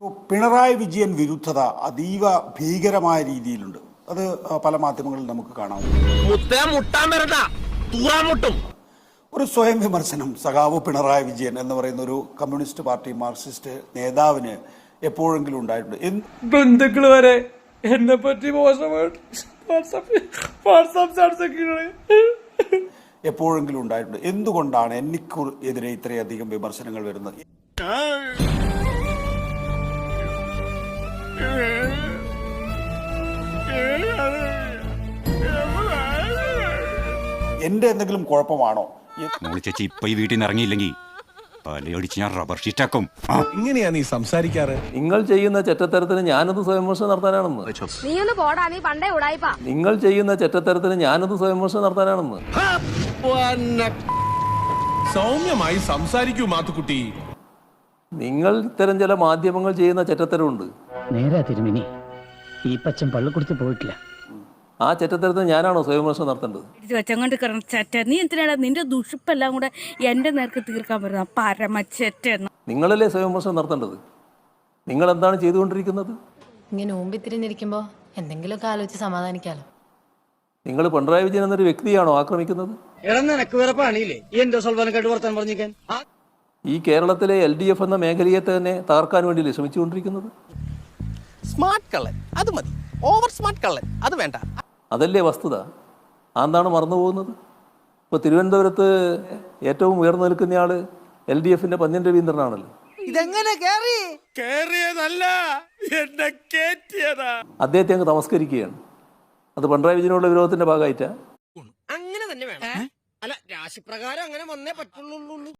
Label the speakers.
Speaker 1: ഇപ്പോൾ പിണറായി വിജയൻ വിരുദ്ധത അതീവ ഭീകരമായ രീതിയിലുണ്ട്. അത് പല മാധ്യമങ്ങളിൽ നമുക്ക് കാണാം. ഒരു സ്വയം വിമർശനം സഖാവ് പിണറായി വിജയൻ എന്ന് പറയുന്ന ഒരു കമ്മ്യൂണിസ്റ്റ് പാർട്ടി മാർക്സിസ്റ്റ് നേതാവിന് എപ്പോഴെങ്കിലും ഉണ്ടായിട്ടുണ്ട്. എന്ത്
Speaker 2: ബന്ധുക്കൾ വരെ എന്നെ പറ്റി
Speaker 1: എപ്പോഴെങ്കിലും ഉണ്ടായിട്ടുണ്ട്. എന്തുകൊണ്ടാണ് എനിക്ക് എതിരെ ഇത്രയധികം വിമർശനങ്ങൾ വരുന്നത്? എന്റെ എന്തെങ്കിലും കുഴപ്പമാണോ?
Speaker 3: മോളി ചേച്ചി ഇപ്പൊ ഈ വീട്ടിൽ നിന്ന് ഇറങ്ങിയില്ലെങ്കിൽ പലയടിച്ച് ഞാൻ റബ്ബർ ഷീറ്റാക്കും
Speaker 4: ഇങ്ങനെയാ നീ സംസാരിക്കാറ്?
Speaker 2: നിങ്ങൾ ചെയ്യുന്ന ചെറ്റത്തരത്തിന് ഞാനത് സ്വയംവിമർശനം നടത്താനാണെന്ന്.
Speaker 5: നീ ഒന്ന് പോടാ നീ പണ്ടേ ഉടായിപ്പാ.
Speaker 2: നിങ്ങൾ ചെയ്യുന്ന ചെറ്റത്തരത്തിന് ഞാനത് സ്വയംവിമർശനം നടത്താനാണെന്ന്.
Speaker 4: സൗമ്യമായി സംസാരിക്കൂ മാത്തുക്കുട്ടി.
Speaker 2: നിങ്ങൾ ഇത്തരം ചില മാധ്യമങ്ങൾ ചെയ്യുന്ന ചെറ്റത്തരമുണ്ട്
Speaker 6: നേരാ തിരുമിനി. ഈ പച്ചൻ പള്ളിക്കുടുത്ത് പോയിട്ടില്ല.
Speaker 2: ആ ചെറ്റത്തരത്തിന് ഞാനാണോ സ്വയം വിമർശനം നടത്തേണ്ടത്?
Speaker 7: വെച്ചങ്ങോട്ട് കിടന്ന ചെറ്റ. നീ എന്തിനാണ് നിന്റെ ദുഷിപ്പെല്ലാം കൂടെ എന്റെ നേർക്ക് തീർക്കാൻ പറ്റുന്ന പരമച്ചെറ്റ
Speaker 2: നിങ്ങളല്ലേ സ്വയം വിമർശനം നടത്തേണ്ടത്? നിങ്ങൾ എന്താണ് ചെയ്തുകൊണ്ടിരിക്കുന്നത്?
Speaker 8: ഇങ്ങനെ ഊമ്പിത്തിരിഞ്ഞിരിക്കുമ്പോ എന്തെങ്കിലുമൊക്കെ ആലോചിച്ച് സമാധാനിക്കാലോ.
Speaker 2: നിങ്ങൾ പിണറായി വിജയൻ എന്നൊരു വ്യക്തിയാണോ ആക്രമിക്കുന്നത്?
Speaker 9: നിനക്ക് വേറെ പണിയില്ലേ? സൽവാനക്കാട്ട് വർത്താൻ പറഞ്ഞിരിക്കാൻ.
Speaker 2: ഈ കേരളത്തിലെ എൽ ഡി എഫ് എന്ന മേഖലയെ തന്നെ തകർക്കാൻ വേണ്ടിയല്ലേ ശ്രമിച്ചുകൊണ്ടിരിക്കുന്നത്?
Speaker 9: സ്മാർട്ട് കള്ളൻ. അത് മതി. ഓവർ സ്മാർട്ട് കള്ളൻ. അത് വേണ്ട.
Speaker 2: അതല്ലേ വസ്തുത? അതെന്താണ് മറന്നു പോകുന്നത്? ഇപ്പോൾ തിരുവനന്തപുരത്ത് ഏറ്റവും ഉയർന്നു നിൽക്കുന്നയാൾ എൽ ഡി എഫിന്റെ പന്ന്യൻ രവീന്ദ്രനാണല്ലോ.
Speaker 9: ഇതെങ്ങനെ കേറി? കേറിയതല്ല എന്നെ കേറ്റിയതാ.
Speaker 2: അദ്ദേഹത്തെ അങ്ങ് തമസ്കരിക്കുകയാണ്. അത് പിണറായി വിജയനോടുള്ള വിരോധത്തിന്റെ ഭാഗമായിട്ടാ.
Speaker 9: അങ്ങനെ തന്നെ വേണം. അല്ല രാശിപ്രകാരം അങ്ങനെ വന്നേ പറ്റുള്ളൂ